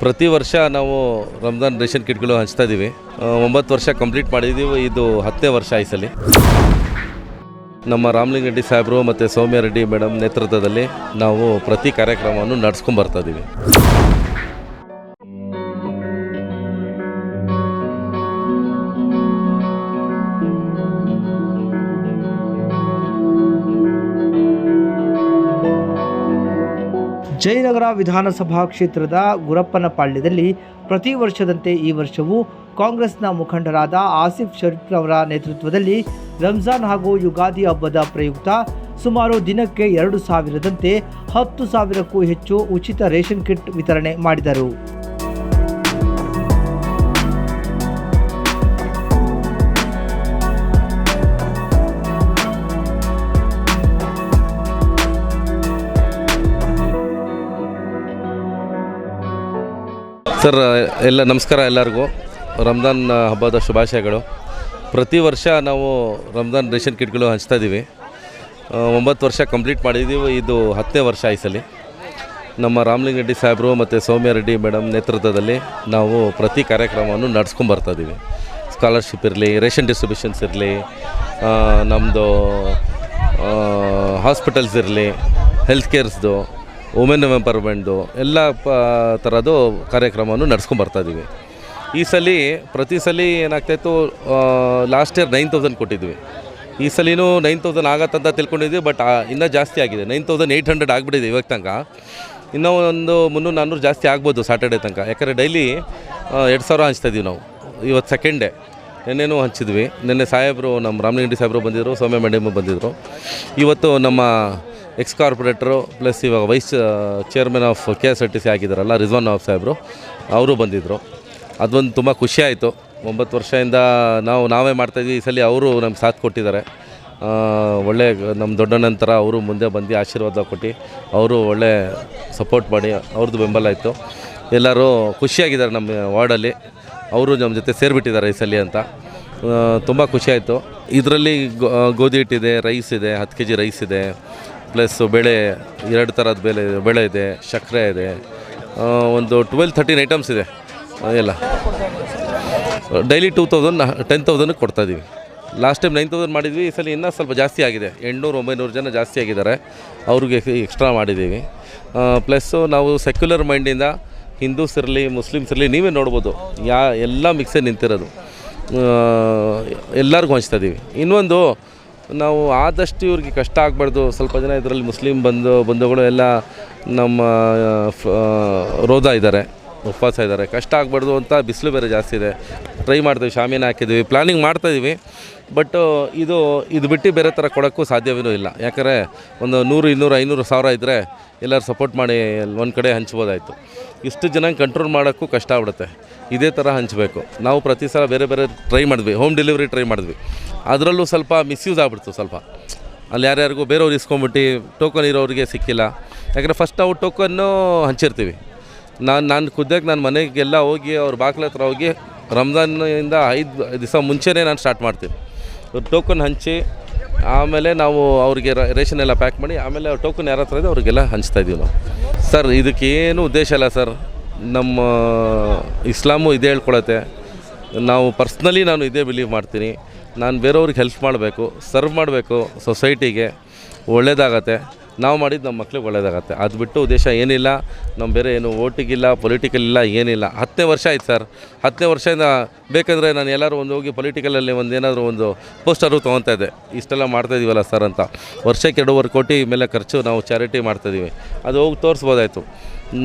ಪ್ರತಿ ವರ್ಷ ನಾವು ರಂಜಾನ್ ರೇಷನ್ ಕಿಟ್ಗಳು ಹಂಚ್ತಾ ಇದ್ದೀವಿ. ಒಂಬತ್ತು ವರ್ಷ ಕಂಪ್ಲೀಟ್ ಮಾಡಿದ್ದೀವಿ. ಇದು ಹತ್ತನೇ ವರ್ಷ ಈ ಸಲ. ನಮ್ಮ ರಾಮಲಿಂಗರೆಡ್ಡಿ ಸಾಹೇಬರು ಮತ್ತು ಸೌಮ್ಯ ರೆಡ್ಡಿ ಮೇಡಮ್ ನೇತೃತ್ವದಲ್ಲಿ ನಾವು ಪ್ರತಿ ಕಾರ್ಯಕ್ರಮವನ್ನು ನಡೆಸ್ಕೊಂಡು ಬರ್ತಾ ಇದ್ದೀವಿ. ಜಯನಗರ ವಿಧಾನಸಭಾ ಕ್ಷೇತ್ರದ ಗುರಪ್ಪನಪಾಳ್ಯದಲ್ಲಿ ಪ್ರತಿ ವರ್ಷದಂತೆ ಈ ವರ್ಷವೂ ಕಾಂಗ್ರೆಸ್ನ ಮುಖಂಡರಾದ ಆಸಿಫ್ ಶರೀಫ್ ಅವರ ನೇತೃತ್ವದಲ್ಲಿ ರಂಜಾನ್ ಹಾಗೂ ಯುಗಾದಿ ಹಬ್ಬದ ಪ್ರಯುಕ್ತ ಸುಮಾರು ದಿನಕ್ಕೆ ಎರಡು ಸಾವಿರದಂತೆ ಹತ್ತು ಸಾವಿರಕ್ಕೂ ಹೆಚ್ಚು ಉಚಿತ ರೇಷನ್ ಕಿಟ್ ವಿತರಣೆ ಮಾಡಿದರು. ಸರ್, ಎಲ್ಲ ನಮಸ್ಕಾರ ಎಲ್ಲರಿಗೂ. ರಂಜಾನ್ ಹಬ್ಬದ ಶುಭಾಶಯಗಳು. ಪ್ರತಿ ವರ್ಷ ನಾವು ರಂಜಾನ್ ರೇಷನ್ ಕಿಟ್ಗಳು ಹಂಚ್ತಾ ಇದ್ದೀವಿ. ಒಂಬತ್ತು ವರ್ಷ ಕಂಪ್ಲೀಟ್ ಮಾಡಿದ್ದೀವಿ. ಇದು ಹತ್ತನೇ ವರ್ಷ ಈ ಸಲ. ನಮ್ಮ ರಾಮಲಿಂಗರೆಡ್ಡಿ ಸಾಹೇಬರು ಮತ್ತು ಸೌಮ್ಯ ರೆಡ್ಡಿ ಮೇಡಮ್ ನೇತೃತ್ವದಲ್ಲಿ ನಾವು ಪ್ರತಿ ಕಾರ್ಯಕ್ರಮವನ್ನು ಬರ್ತಾ ಇದ್ದೀವಿ. ಸ್ಕಾಲರ್ಶಿಪ್ ಇರಲಿ, ರೇಷನ್ ಡಿಸ್ಟ್ರಿಬ್ಯೂಷನ್ಸ್ ಇರಲಿ ನಮ್ಮದು ಹಾಸ್ಪಿಟಲ್ಸ್ ಇರಲಿ ಹೆಲ್ತ್ ಕೇರ್ಸ್ದು ವುಮೆನ್ ಎಂಪವರ್ಮೆಂಟು ಎಲ್ಲ ಪ ಥರದ್ದು ಕಾರ್ಯಕ್ರಮವನ್ನು ನಡೆಸ್ಕೊಂಡು ಬರ್ತಾ ಇದ್ದೀವಿ ಈ ಸಲ ಪ್ರತಿ ಸಲ ಏನಾಗ್ತಾಯಿತ್ತು ಲಾಸ್ಟ್ ಇಯರ್ ನೈನ್ ತೌಸಂಡ್ ಕೊಟ್ಟಿದ್ವಿ. ಈ ಸಲಿನೂ ನೈನ್ ತೌಸಂಡ್ ಆಗತ್ತಂತ ತಿಳ್ಕೊಂಡಿದ್ವಿ ಬಟ್ ಇನ್ನೂ ಜಾಸ್ತಿ ಆಗಿದೆ. ನೈನ್ ತೌಸಂಡ್ ಏಯ್ಟ್ ಹಂಡ್ರೆಡ್ ಆಗಿಬಿಟ್ಟಿದೆ ಇವಾಗ ತನಕ. ಇನ್ನೂ ಒಂದು ಮುನ್ನೂರು ನಾನ್ನೂರು ಜಾಸ್ತಿ ಆಗ್ಬೋದು ಸಾಟರ್ಡೆ ತನಕ. ಯಾಕಂದರೆ ಡೈಲಿ ಎರಡು ಸಾವಿರ ಹಂಚ್ತಾ ಇದೀವಿ ನಾವು. ಇವತ್ತು ಸೆಕೆಂಡ್ ಡೇ ನೆನ್ನೆನೂ ಹಂಚಿದ್ವಿ ನಿನ್ನೆ ಸಾಹೇಬರು ನಮ್ಮ ರಾಮಲಿಂಗಡಿ ಸಾಹೇಬರು ಬಂದಿದ್ದರು ಸೌಮ್ಯ ಮೇಡಮ್ ಬಂದಿದ್ದರು ಇವತ್ತು ನಮ್ಮ ಎಕ್ಸ್ ಕಾರ್ಪೊರೇಟರು ಪ್ಲಸ್ ಇವಾಗ vice chairman of K S R T C ಆಗಿದ್ದಾರಲ್ಲ, Rizwan Nawab ಸಾಹೇಬರು, ಅವರು ಬಂದಿದ್ದರು ಅದೊಂದು ತುಂಬ ಖುಷಿಯಾಯಿತು ಒಂಬತ್ತು ವರ್ಷದಿಂದ ನಾವು, ನಾವೇ ಮಾಡ್ತಾಯಿದ್ವಿ ಈ ಸಲ ಅವರು ನಮ್ಗೆ ಸಾಥ್ ಕೊಟ್ಟಿದ್ದಾರೆ. ಒಳ್ಳೆ ನಮ್ಮ ದೊಡ್ಡ ನಂತರ ಅವರು ಮುಂದೆ ಬಂದು ಆಶೀರ್ವಾದ ಕೊಟ್ಟು ಅವರು ಒಳ್ಳೆ ಸಪೋರ್ಟ್ ಮಾಡಿ ಅವ್ರದ್ದು ಬೆಂಬಲ ಇತ್ತು ಎಲ್ಲರೂ ಖುಷಿಯಾಗಿದ್ದಾರೆ ನಮ್ಮ ವಾರ್ಡಲ್ಲಿ. ಅವರು ನಮ್ಮ ಜೊತೆ ಸೇರಿಬಿಟ್ಟಿದ್ದಾರೆ ಈ ಸಲ ಅಂತ. ತುಂಬ ಖುಷಿಯಾಯಿತು ಇದರಲ್ಲಿ ಗೋಧಿ ಹಿಟ್ಟಿದೆ ರೈಸ್ ಇದೆ, ಹತ್ತು ಕೆ ಜಿ ರೈಸ್ ಇದೆ. ಪ್ಲಸ್ ಬೇಳೆ, ಎರಡು ಥರದ ಬೇಳೆ, ಬೆಳೆ ಇದೆ, ಸಕ್ಕರೆ ಇದೆ. ಒಂದು ಟ್ವೆಲ್ ಥರ್ಟೀನ್ ಐಟಮ್ಸ್ ಇದೆ. ಎಲ್ಲ. Daily two thousand ten thousand ಕೊಡ್ತಾಯಿದ್ದೀವಿ last time nine thousand ಮಾಡಿದ್ವಿ, ಈ ಸಲ ಇನ್ನೂ ಸ್ವಲ್ಪ ಜಾಸ್ತಿ ಆಗಿದೆ. ಎಂಟುನೂರು, ಒಂಬೈನೂರು ಜನ ಜಾಸ್ತಿ ಆಗಿದ್ದಾರೆ. ಅವ್ರಿಗೆ ಎಕ್ಸ್ಟ್ರಾ ಮಾಡಿದ್ದೀವಿ. ಪ್ಲಸ್ಸು ನಾವು ಸೆಕ್ಯುಲರ್ ಮೈಂಡಿಂದ ಹಿಂದೂಸ್ ಇರಲಿ ಮುಸ್ಲಿಮ್ಸ್ ಇರಲಿ, ನೀವೇ ನೋಡ್ಬೋದು. ಯಾ, ಎಲ್ಲ ಮಿಕ್ಸೇ ನಿಂತಿರೋದು. ಎಲ್ಲರಿಗೂ ಹಂಚ್ತಾ ಇದ್ದೀವಿ ಇನ್ನೊಂದು ನಾವು ಆದಷ್ಟು ಇವ್ರಿಗೆ ಕಷ್ಟ ಆಗಬಾರ್ದು. ಸ್ವಲ್ಪ ಜನ ಇದರಲ್ಲಿ ಮುಸ್ಲಿಂ ಬಂಧು ಬಂಧುಗಳು ಎಲ್ಲ ನಮ್ಮ ರೋದಾ ಇದ್ದಾರೆ. ಉಪವಾಸ ಇದ್ದಾರೆ ಕಷ್ಟ ಆಗಬಾರ್ದು ಅಂತ ಬಿಸಿಲು ಬೇರೆ ಜಾಸ್ತಿ ಇದೆ. ಟ್ರೈ ಮಾಡ್ತೀವಿ ಹಾಕಿದ್ವಿ ಹಾಕಿದ್ದೀವಿ ಪ್ಲ್ಯಾನಿಂಗ್ ಮಾಡ್ತಾಯಿದ್ದೀವಿ ಬಟ್ ಇದು ಇದು ಬಿಟ್ಟು ಬೇರೆ ಥರ ಕೊಡೋಕ್ಕೂ ಸಾಧ್ಯವೇನೂ ಇಲ್ಲ. ಯಾಕಂದರೆ ಒಂದು ನೂರು, ಇನ್ನೂರು, ಐನೂರು ಸಾವಿರ ಇದ್ದರೆ ಎಲ್ಲರೂ ಸಪೋರ್ಟ್ ಮಾಡಿ ಒಂದು ಕಡೆ ಹಂಚ್ಬೋದಾಯಿತು. ಇಷ್ಟು ಜನ ಕಂಟ್ರೋಲ್ ಮಾಡೋಕ್ಕೂ ಕಷ್ಟ ಆಗ್ಬಿಡುತ್ತೆ. ಇದೇ ಥರ ಹಂಚಬೇಕು. ನಾವು ಪ್ರತಿ ಸಲ ಬೇರೆ ಬೇರೆ ಟ್ರೈ ಮಾಡಿದ್ವಿ ಹೋಮ್ ಡೆಲಿವರಿ ಟ್ರೈ ಮಾಡಿದ್ವಿ. ಅದರಲ್ಲೂ ಸ್ವಲ್ಪ ಮಿಸ್ಯೂಸ್ ಆಗ್ಬಿಡ್ತು ಸ್ವಲ್ಪ. ಅಲ್ಲಿ ಯಾರ್ಯಾರಿಗೂ ಬೇರೆಯವ್ರು ಇಸ್ಕೊಂಬಿಟ್ಟು ಟೋಕನ್ ಇರೋರಿಗೆ ಸಿಕ್ಕಿಲ್ಲ. ಯಾಕಂದರೆ ಫಸ್ಟ್ ನಾವು ಟೋಕನ್ನು ಹಂಚಿರ್ತೀವಿ. ನಾನು ನಾನು ಖುದ್ದಾಗಿ ನಾನು ಮನೆಗೆಲ್ಲ ಹೋಗಿ ಅವ್ರ ಬಾಗ್ಲ ಹತ್ರ ಹೋಗಿ ರಂಜಾನಿಂದ ಐದು ದಿವಸ ಮುಂಚೆನೇ ನಾನು ಸ್ಟಾರ್ಟ್ ಮಾಡ್ತೀನಿ. ಟೋಕನ್ ಹಂಚಿ, ಆಮೇಲೆ ನಾವು ಅವ್ರಿಗೆ ರೇಷನ್ ಎಲ್ಲ ಪ್ಯಾಕ್ ಮಾಡಿ, ಆಮೇಲೆ ಟೋಕನ್ ಯಾರ ಹತ್ರ ಇದೆ ಅವ್ರಿಗೆಲ್ಲ ಹಂಚ್ತಾ ಇದ್ದೀವಿ ನಾವು. ಸರ್ ಇದಕ್ಕೇನು ಉದ್ದೇಶ ಅಲ್ಲ ಸರ್. ನಮ್ಮ ಇಸ್ಲಾಮು ಇದೇ ಹೇಳ್ಕೊಳತ್ತೆ. ನಾವು ಪರ್ಸ್ನಲಿ ನಾನು ಇದೇ ಬಿಲೀವ್ ಮಾಡ್ತೀನಿ. ನಾನು ಬೇರೆಯವ್ರಿಗೆ ಹೆಲ್ಪ್ ಮಾಡಬೇಕು ಸರ್ವ್ ಮಾಡಬೇಕು ಸೊಸೈಟಿಗೆ ಒಳ್ಳೇದಾಗತ್ತೆ. ನಾವು ಮಾಡಿದ್ದು ನಮ್ಮ ಮಕ್ಳಿಗೆ ಒಳ್ಳೇದಾಗತ್ತೆ. ಅದು ಬಿಟ್ಟು ಉದ್ದೇಶ ಏನಿಲ್ಲ ನಮ್ಮ ಬೇರೆ ಏನು ಓಟಿಗಿಲ್ಲ ಪೊಲಿಟಿಕಲ್ ಇಲ್ಲ, ಏನಿಲ್ಲ. ಹತ್ತನೇ ವರ್ಷ ಆಯ್ತು ಸರ್. ಹತ್ತನೇ ವರ್ಷದಿಂದ ಬೇಕಂದರೆ ನಾನು ಎಲ್ಲರೂ ಒಂದು ಹೋಗಿ ಪೊಲಿಟಿಕಲಲ್ಲಿ ಒಂದು ಏನಾದರೂ ಒಂದು ಪೋಸ್ಟರು ತೊಗೊತಾ ಇದ್ದೆ. ಇಷ್ಟೆಲ್ಲ ಮಾಡ್ತಾ ಇದೀವಲ್ಲ ಸರ್ ಅಂತ. ವರ್ಷಕ್ಕೆ ಎರಡೂವರೆ ಕೋಟಿ ಮೇಲೆ ಖರ್ಚು ನಾವು ಚಾರಿಟಿ ಮಾಡ್ತಾಯಿದ್ದೀವಿ ಅದು ಹೋಗಿ ತೋರಿಸ್ಬೋದಾಯಿತು.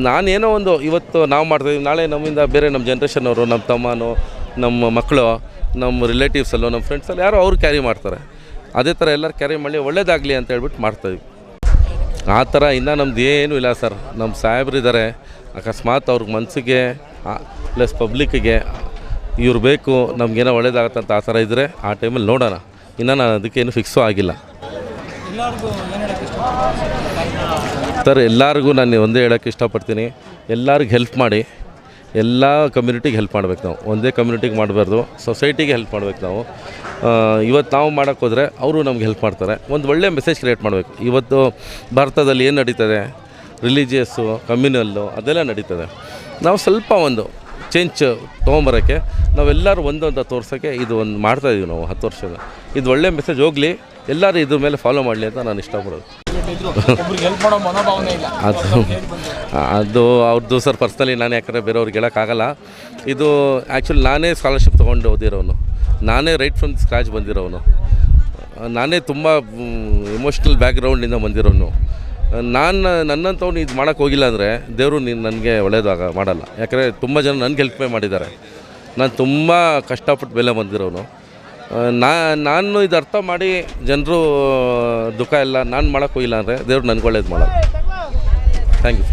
ನಾನೇನೋ ಒಂದು ಇವತ್ತು ನಾವು ಮಾಡ್ತಾಯಿದ್ದೀವಿ ನಾಳೆ ನಮ್ಮಿಂದ ಬೇರೆ ನಮ್ಮ ಜನ್ರೇಷನ್ನವರು ನಮ್ಮ ತಮ್ಮನೋ, ನಮ್ಮ ಮಕ್ಕಳು, ನಮ್ಮ ರಿಲೇಟಿವ್ಸಲ್ಲೋ ನಮ್ಮ ಫ್ರೆಂಡ್ಸಲ್ಲೋ ಯಾರೋ ಅವ್ರು ಕ್ಯಾರಿ ಮಾಡ್ತಾರೆ. ಅದೇ ಥರ ಎಲ್ಲರೂ ಕ್ಯಾರಿ ಮಾಡಿ ಒಳ್ಳೇದಾಗಲಿ ಅಂತ ಹೇಳ್ಬಿಟ್ಟು ಮಾಡ್ತಾಯಿದ್ವಿ ಆ ಥರ ಇನ್ನೂ ನಮ್ದು ಏನೂ ಇಲ್ಲ ಸರ್. ನಮ್ಮ ಸಾಹೇಬ್ರು ಇದ್ದಾರೆ ಅಕಸ್ಮಾತ್ ಅವ್ರಿಗೆ ಮನಸ್ಸಿಗೆ ಪ್ಲಸ್ ಪಬ್ಲಿಕ್ಕಿಗೆ ಇವ್ರು ಬೇಕು ನಮಗೇನೋ ಒಳ್ಳೇದಾಗತ್ತೆ ಅಂತ ಆ ಥರ ಇದ್ದರೆ ಆ ಟೈಮಲ್ಲಿ ನೋಡೋಣ. ಇನ್ನು ನಾನು ಅದಕ್ಕೇನು ಫಿಕ್ಸು ಆಗಿಲ್ಲ. ಸರ್, ಎಲ್ಲರಿಗೂ ನಾನು ಒಂದೇ ಹೇಳೋಕ್ಕೆ ಇಷ್ಟಪಡ್ತೀನಿ. ಎಲ್ಲರಿಗೂ ಹೆಲ್ಪ್ ಮಾಡಿ. ಎಲ್ಲ ಕಮ್ಯುನಿಟಿಗೆ ಹೆಲ್ಪ್ ಮಾಡ್ಬೇಕು ನಾವು. ಒಂದೇ ಕಮ್ಯುನಿಟಿಗೆ ಮಾಡಬಾರ್ದು ಸೊಸೈಟಿಗೆ ಹೆಲ್ಪ್ ಮಾಡ್ಬೇಕು ನಾವು. ಇವತ್ತು ನಾವು ಮಾಡೋಕ್ಕೆ ಅವರು ನಮ್ಗೆ ಹೆಲ್ಪ್ ಮಾಡ್ತಾರೆ. ಒಂದು ಒಳ್ಳೆಯ ಮೆಸೇಜ್ ಕ್ರಿಯೇಟ್ ಮಾಡಬೇಕು. ಇವತ್ತು ಭಾರತದಲ್ಲಿ ಏನು ನಡೀತದೆ? ರಿಲಿಜಿಯಸ್ಸು ಕಮ್ಯುನಲ್ಲು ಅದೆಲ್ಲ ನಡೀತದೆ. ನಾವು ಸ್ವಲ್ಪ ಒಂದು ಚೇಂಜ್ ತೊಗೊಂಬರೋಕ್ಕೆ ನಾವೆಲ್ಲರೂ ಒಂದೊಂದು ತೋರ್ಸೋಕ್ಕೆ ಇದು ಒಂದು ಮಾಡ್ತಾಯಿದ್ದೀವಿ ನಾವು ಹತ್ತು ವರ್ಷದ. ಇದು ಒಳ್ಳೆ ಮೆಸೇಜ್ ಹೋಗಲಿ ಎಲ್ಲರೂ ಇದ್ರ ಮೇಲೆ ಫಾಲೋ ಮಾಡಲಿ ಅಂತ ನಾನು ಇಷ್ಟಪಡೋದು. ಅದು ಅದು ಅವ್ರದ್ದು ಸರ್ ಪರ್ಸ್ನಲಿ ನಾನು ಯಾಕಂದರೆ ಬೇರೆಯವ್ರಿಗೆ ಹೇಳೋಕ್ಕಾಗಲ್ಲ ಇದು ಆ್ಯಕ್ಚುಲಿ ನಾನೇ ಸ್ಕಾಲರ್ಶಿಪ್ ತೊಗೊಂಡು ಓದಿರೋನು. ನಾನೇ ರೈಟ್ ಫ್ರಮ್ ಸ್ಕ್ರಾಚ್ ಬಂದಿರೋನು. ನಾನೇ ತುಂಬ ಎಮೋಷ್ನಲ್ ಬ್ಯಾಕ್ಗ್ರೌಂಡಿಂದ ಬಂದಿರೋನು. ನಾನು ನನ್ನಂಥವ್ನು ಇದು ಮಾಡೋಕ್ಕೆ ಹೋಗಿಲ್ಲ ಅಂದರೆ ದೇವರು ನೀನು ನನಗೆ ಒಳ್ಳೇದಾಗ ಮಾಡಲ್ಲ. ಯಾಕಂದರೆ ತುಂಬ ಜನ ನನಗೆ ಹೆಲ್ಪೇ ಮಾಡಿದ್ದಾರೆ. ನಾನು ತುಂಬ ಕಷ್ಟಪಟ್ಟು ಬೆಲೆ ಬಂದಿರೋನು. ನಾ, ನಾನು ಇದು ಅರ್ಥ ಮಾಡಿ ಜನರು ದುಃಖ ಇಲ್ಲ, ನಾನು ಮಾಡೋಕ್ಕೂ ಇಲ್ಲ ಅಂದರೆ ದೇವ್ರು ನನಗೆ ಒಳ್ಳೇದು ಮಾಡೋದು ಥ್ಯಾಂಕ್ ಯು